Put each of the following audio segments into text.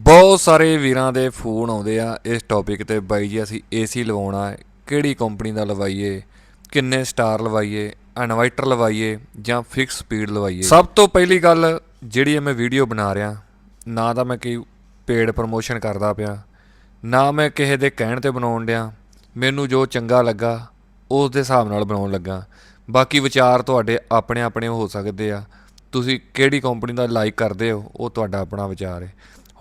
ਬਹੁਤ ਸਾਰੇ ਵੀਰਾਂ ਦੇ ਫੋਨ ਆਉਂਦੇ ਆ ਇਸ ਟੌਪਿਕ ਤੇ। ਬਾਈ ਜੀ, ਅਸੀਂ ਏਸੀ ਲਵਾਉਣਾ ਹੈ। ਕਿਹੜੀ ਕੰਪਨੀ ਦਾ ਲਵਾਈਏ? ਕਿੰਨੇ ਸਟਾਰ ਲਵਾਈਏ? ਇਨਵਰਟਰ ਲਵਾਈਏ ਜਾਂ ਫਿਕਸ ਸਪੀਡ ਲਵਾਈਏ? ਸਭ ਤੋਂ ਪਹਿਲੀ ਗੱਲ ਜਿਹੜੀ ਇਹ ਮੈਂ ਵੀਡੀਓ ਬਣਾ ਰਿਹਾ, ਨਾ ਤਾਂ ਮੈਂ ਕੋਈ ਪੇਡ ਪ੍ਰਮੋਸ਼ਨ ਕਰਦਾ ਪਿਆ, ਨਾ ਮੈਂ ਕਿਸੇ ਦੇ ਕਹਿਣ ਤੇ ਬਣਾਉਣ ਡਿਆ। ਮੈਨੂੰ ਜੋ ਚੰਗਾ ਲੱਗਾ, ਉਸ ਦੇ ਹਿਸਾਬ ਨਾਲ ਬਣਾਉਣ ਲੱਗਾ। ਬਾਕੀ ਵਿਚਾਰ ਤੁਹਾਡੇ ਆਪਣੇ ਆਪਣੇ ਹੋ ਸਕਦੇ ਆ। ਤੁਸੀਂ ਕਿਹੜੀ ਕੰਪਨੀ ਦਾ ਲਾਈਕ ਕਰਦੇ ਹੋ, ਉਹ ਤੁਹਾਡਾ ਆਪਣਾ ਵਿਚਾਰ ਹੈ।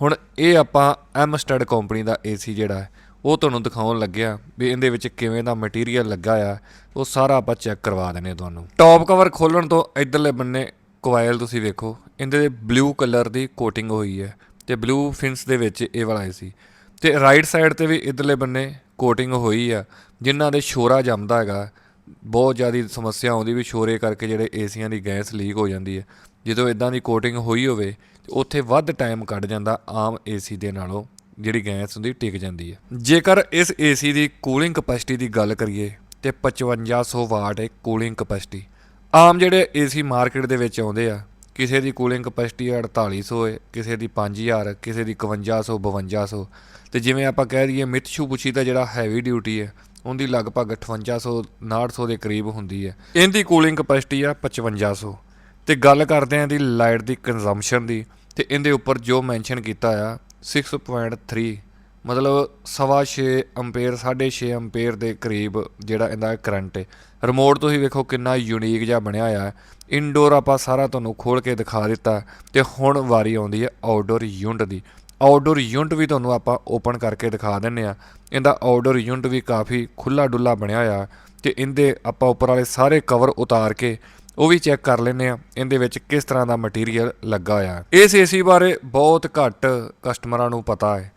ਹੁਣ ਇਹ ਆਪਾਂ ਐਮ ਸਟੱਡ ਕੰਪਨੀ ਦਾ ਏਸੀ ਜਿਹੜਾ ਹੈ, ਉਹ ਤੁਹਾਨੂੰ ਦਿਖਾਉਣ ਲੱਗਿਆ ਵੀ ਇਹਦੇ ਵਿੱਚ ਕਿਵੇਂ ਦਾ ਮਟੀਰੀਅਲ ਲੱਗਾ ਆ, ਉਹ ਸਾਰਾ ਆਪਾਂ ਚੈੱਕ ਕਰਵਾ ਦਿੰਨੇ ਤੁਹਾਨੂੰ। ਟੌਪ ਕਵਰ ਖੋਲਣ ਤੋਂ ਇਧਰਲੇ ਬੰਨੇ ਕੋਇਲ ਤੁਸੀਂ ਵੇਖੋ, ਇਹਦੇ ਬਲੂ ਕਲਰ ਦੀ ਕੋਟਿੰਗ ਹੋਈ ਹੈ ਤੇ ਬਲੂ ਫਿਨਸ ਦੇ ਵਿੱਚ ਇਹ ਵਾਲਾ ਏਸੀ ਤੇ ਰਾਈਟ ਸਾਈਡ ਤੇ ਵੀ ਇਧਰਲੇ ਬੰਨੇ ਕੋਟਿੰਗ ਹੋਈ ਆ, ਜਿਨ੍ਹਾਂ ਦੇ ਸ਼ੋਰਾ ਜੰਮਦਾ ਹੈਗਾ ਬਹੁਤ ਜ਼ਿਆਦਾ ਸਮੱਸਿਆ ਆਉਂਦੀ ਵੀ ਸ਼ੋਰੇ ਕਰਕੇ ਜਿਹੜੇ ਏਸੀਆਂ ਦੀ ਗੈਸ ਲੀਕ ਹੋ ਜਾਂਦੀ ਹੈ। ਜਦੋਂ ਇਦਾਂ ਦੀ ਕੋਟਿੰਗ ਹੋਈ ਹੋਵੇ, ਤੇ ਉੱਥੇ ਵੱਧ ਟਾਈਮ ਕੱਢ ਜਾਂਦਾ ਆਮ ਏਸੀ ਦੇ ਨਾਲੋਂ, ਜਿਹੜੀ ਗੈਸ ਹੁੰਦੀ ਟਿਕ ਜਾਂਦੀ ਹੈ। ਜੇਕਰ ਇਸ ਏਸੀ ਦੀ ਕੂਲਿੰਗ ਕਪੈਸਿਟੀ ਦੀ ਗੱਲ ਕਰੀਏ, ਤੇ 5500 ਵਾਟ ਹੈ ਕੂਲਿੰਗ ਕਪੈਸਿਟੀ। ਆਮ ਜਿਹੜੇ ਏਸੀ ਮਾਰਕੀਟ ਦੇ ਵਿੱਚ ਆਉਂਦੇ ਆ, ਕਿਸੇ ਦੀ ਕੂਲਿੰਗ ਕਪੈਸਿਟੀ 4800 ਹੈ, ਕਿਸੇ ਦੀ 5000 ਕਿਸੇ ਦੀ 5100 5200 ਤੇ ਜਿਵੇਂ ਆਪਾਂ ਕਹਿ ਦਈਏ ਮਿਤਸ਼ੂਬੁਸ਼ੀ ਦਾ ਜਿਹੜਾ ਹੈਵੀ ਡਿਊਟੀ ਹੈ ਉਹਦੀ ਲਗਭਗ 5800 6900 ਦੇ ਕਰੀਬ ਹੁੰਦੀ ਹੈ। ਇਹਦੀ ਕੂਲਿੰਗ ਕਪੈਸਿਟੀ ਆ 5500 ਤੇ ਗੱਲ ਕਰਦੇ ਆਂ ਦੀ ਲਾਈਟ ਦੀ ਕੰਜ਼ੰਪਸ਼ਨ ਦੀ, ਤੇ ਇਹਦੇ ਉੱਪਰ ਜੋ ਮੈਂਸ਼ਨ ਕੀਤਾ ਆ 6.3 ਮਤਲਬ ਸਵਾ 6 ਐਂਪੀਅਰ 6.5 ਐਂਪੀਅਰ ਦੇ ਕਰੀਬ ਜਿਹੜਾ ਇਹਦਾ ਕਰੰਟ ਹੈ। ਰਿਮੋਟ ਤੁਸੀਂ ਵੇਖੋ ਕਿੰਨਾ ਯੂਨੀਕ ਜਿਹਾ ਬਣਿਆ ਹੋਇਆ ਹੈ। ਇਨਡੋਰ ਆਪਾਂ ਸਾਰਾ ਤੁਹਾਨੂੰ ਖੋਲ ਕੇ ਦਿਖਾ ਦਿੱਤਾ, ਤੇ ਹੁਣ ਵਾਰੀ ਆਉਂਦੀ ਹੈ ਆਊਟਡੋਰ ਯੂਨਿਟ ਦੀ। ਆਊਟਡੋਰ ਯੂਨਿਟ ਵੀ ਤੁਹਾਨੂੰ ਆਪਾਂ ਓਪਨ ਕਰਕੇ ਦਿਖਾ ਦਿੰਨੇ ਆ। ਇਹਦਾ ਆਊਟਡੋਰ ਯੂਨਿਟ ਵੀ ਕਾਫੀ ਖੁੱਲਾ ਡੁੱਲਾ ਬਣਿਆ ਹੋਇਆ ਤੇ ਇਹਦੇ ਆਪਾਂ ਉੱਪਰ ਵਾਲੇ ਸਾਰੇ ਕਵਰ ਉਤਾਰ ਕੇ ਉਹ ਵੀ ਚੈੱਕ ਕਰ ਲੈਨੇ ਆ ਇਹਦੇ ਵਿੱਚ ਕਿਸ ਤਰ੍ਹਾਂ ਦਾ ਮਟੀਰੀਅਲ ਲੱਗਾ ਹੋਇਆ ਇਸ ਏਸੀ ਬਾਰੇ ਬਹੁਤ ਘੱਟ ਕਸਟਮਰਾਂ ਨੂੰ ਪਤਾ ਹੈ।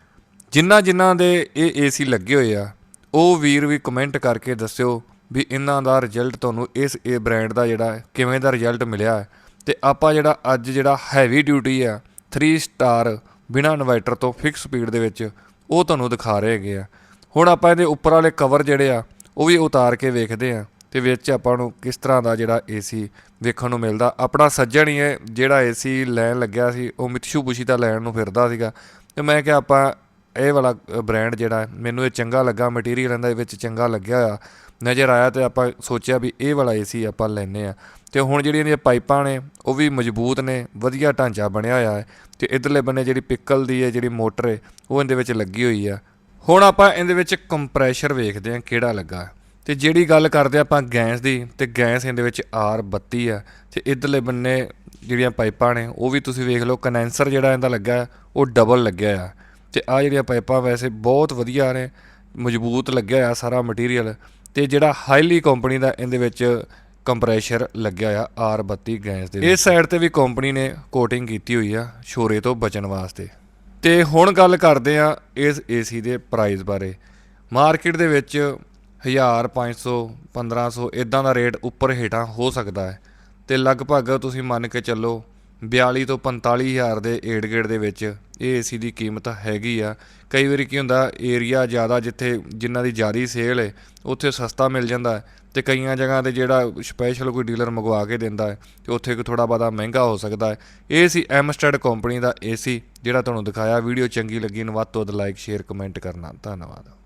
ਜਿਨ੍ਹਾਂ ਜਿਨ੍ਹਾਂ ਦੇ ਇਹ ਏਸੀ ਲੱਗੇ ਹੋਏ ਆ, ਉਹ ਵੀਰ ਵੀ ਕਮੈਂਟ ਕਰਕੇ ਦੱਸਿਓ ਵੀ ਇਹਨਾਂ ਦਾ ਰਿਜ਼ਲਟ ਤੁਹਾਨੂੰ ਇਸ ਇਹ ਬ੍ਰਾਂਡ ਦਾ ਜਿਹੜਾ ਕਿਵੇਂ ਦਾ ਰਿਜ਼ਲਟ ਮਿਲਿਆ ਹੈ। ਤੇ ਆਪਾਂ ਜਿਹੜਾ ਅੱਜ ਜਿਹੜਾ ਹੈਵੀ ਡਿਊਟੀ ਆ 3 ਸਟਾਰ ਬਿਨਾ ਇਨਵਰਟਰ ਤੋਂ ਫਿਕਸ ਸਪੀਡ ਦੇ ਵਿੱਚ ਉਹ ਤੁਹਾਨੂੰ ਦਿਖਾ ਰਹੇ ਹੈਗੇ ਆ। ਹੁਣ ਆਪਾਂ ਇਹਦੇ ਉੱਪਰ ਵਾਲੇ ਕਵਰ ਜਿਹੜੇ ਆ, ਉਹ ਵੀ ਉਤਾਰ ਕੇ ਵੇਖਦੇ ਆ ਤੇ ਵਿੱਚ ਆਪਾਂ ਨੂੰ ਕਿਸ ਤਰ੍ਹਾਂ ਦਾ ਜਿਹੜਾ ਏਸੀ ਵੇਖਣ ਨੂੰ ਮਿਲਦਾ। ਆਪਣਾ ਸੱਜਣ ਹੀ ਹੈ, ਜਿਹੜਾ ਏਸੀ ਲੈਣ ਲੱਗਿਆ ਸੀ, ਉਹ ਮਿਤਸ਼ੂਬੁਸ਼ੀ ਦਾ ਲੈਣ ਨੂੰ ਫਿਰਦਾ ਸੀਗਾ। ਤੇ ਮੈਂ ਕਿਹਾ ਆਪਾਂ ਇਹ ਵਾਲਾ ਬ੍ਰਾਂਡ ਜਿਹੜਾ, ਮੈਨੂੰ ਇਹ ਚੰਗਾ ਲੱਗਾ ਮਟੀਰੀਅਲ ਇਹਦਾ ਵਿੱਚ ਚੰਗਾ ਲੱਗਿਆ ਆ ਨਜ਼ਰ ਆਇਆ ਤੇ ਆਪਾਂ ਸੋਚਿਆ ਵੀ ਇਹ ਵਾਲਾ ਏਸੀ ਆਪਾਂ ਲੈਨੇ ਆ ਤੇ ਹੁਣ ਜਿਹੜੀਆਂ ਇਹਦੀਆਂ ਪਾਈਪਾਂ ਨੇ, ਉਹ ਵੀ ਮਜ਼ਬੂਤ ਨੇ, ਵਧੀਆ ਢਾਂਚਾ ਬਣਿਆ ਹੋਇਆ ਹੈ ਤੇ ਇਧਰਲੇ ਬੰਨੇ ਜਿਹੜੀ ਪਿੱਕਲ ਦੀ ਹੈ, ਜਿਹੜੀ ਮੋਟਰ ਹੈ, ਉਹ ਇਹਦੇ ਵਿੱਚ ਲੱਗੀ ਹੋਈ ਆ ਹੁਣ ਆਪਾਂ ਇਹਦੇ ਵਿੱਚ ਕੰਪਰੈਸ਼ਰ ਵੇਖਦੇ ਹਾਂ ਕਿਹੜਾ ਲੱਗਾ। ਤੇ ਜਿਹੜੀ ਗੱਲ ਕਰਦੇ ਆਪਾਂ ਗੈਸ ਦੀ, ਤੇ ਗੈਸ ਇਹਦੇ ਵਿੱਚ R32 ਆ ਤੇ ਇਧਰਲੇ ਬੰਨੇ ਜਿਹੜੀਆਂ ਪਾਈਪਾਂ ਨੇ, ਉਹ ਵੀ ਤੁਸੀਂ ਵੇਖ ਲਓ, ਕੰਡੈਂਸਰ ਜਿਹੜਾ ਇਹਦਾ ਲੱਗਾ ਉਹ ਡਬਲ ਲੱਗਿਆ ਆ ਤੇ ਆ ਜਿਹੜੀਆਂ ਪਾਈਪਾਂ ਵੈਸੇ ਬਹੁਤ ਵਧੀਆ ਨੇ, ਮਜ਼ਬੂਤ ਲੱਗਿਆ ਆ ਸਾਰਾ ਮਟੀਰੀਅਲ ਤੇ ਜਿਹੜਾ ਹਾਈਲੀ ਕੰਪਨੀ ਦਾ ਇਹਦੇ ਵਿੱਚ ਕੰਪਰੈਸ਼ਰ ਲੱਗਿਆ ਆ R32 ਗੈਸ ਦੇ ਇਸ ਸਾਈਡ ਤੇ ਵੀ ਕੰਪਨੀ ਨੇ ਕੋਟਿੰਗ ਕੀਤੀ ਹੋਈ ਆ, ਸ਼ੋਰੇ ਤੋਂ ਬਚਣ ਵਾਸਤੇ। ਤੇ ਹੁਣ ਗੱਲ ਕਰਦੇ ਆ ਇਸ ਏਸੀ ਦੇ ਪ੍ਰਾਈਸ ਬਾਰੇ। ਮਾਰਕੀਟ ਦੇ ਵਿੱਚ 1500 1500 ਇਦਾਂ ਦਾ ਰੇਟ ਉੱਪਰ ਹੇਠਾਂ ਹੋ ਸਕਦਾ ਹੈ। ਤੇ ਲਗਭਗ ਤੁਸੀਂ ਮੰਨ ਕੇ ਚੱਲੋ 42 ਤੋਂ 45000 ਦੇ ਏਡ ਗੇੜ ਦੇ ਵਿੱਚ ਇਹ ਏਸੀ ਦੀ ਕੀਮਤ ਹੈਗੀ ਆ। ਕਈ ਵਾਰੀ ਕੀ ਹੁੰਦਾ ਏਰੀਆ ਜ਼ਿਆਦਾ ਜਿੱਥੇ ਜਿਨ੍ਹਾਂ ਦੀ ਜ਼ਿਆਦੀ ਸੇਲ ਹੈ ਉੱਥੇ ਸਸਤਾ ਮਿਲ ਜਾਂਦਾ ਹੈ ਤੇ ਕਈਆਂ ਜਗ੍ਹਾ ਤੇ ਜਿਹੜਾ ਸਪੈਸ਼ਲ ਕੋਈ ਡੀਲਰ ਮੰਗਵਾ ਕੇ ਦਿੰਦਾ ਹੈ, ਤੇ ਉੱਥੇ ਕੋ ਥੋੜਾ ਬਹੁਤਾ ਮਹਿੰਗਾ ਹੋ ਸਕਦਾ ਹੈ। ਇਹ ਸੀ ਐਮਸਟਡ ਕੰਪਨੀ ਦਾ ਏਸੀ ਜਿਹੜਾ ਤੁਹਾਨੂੰ ਦਿਖਾਇਆ। ਵੀਡੀਓ ਚੰਗੀ ਲੱਗੀ ਨੂੰ ਵੱਧ ਤੋਂ ਵੱਧ ਲਾਈਕ ਸ਼ੇਅਰ ਕਮੈਂਟ ਕਰਨਾ। ਧੰਨਵਾਦ।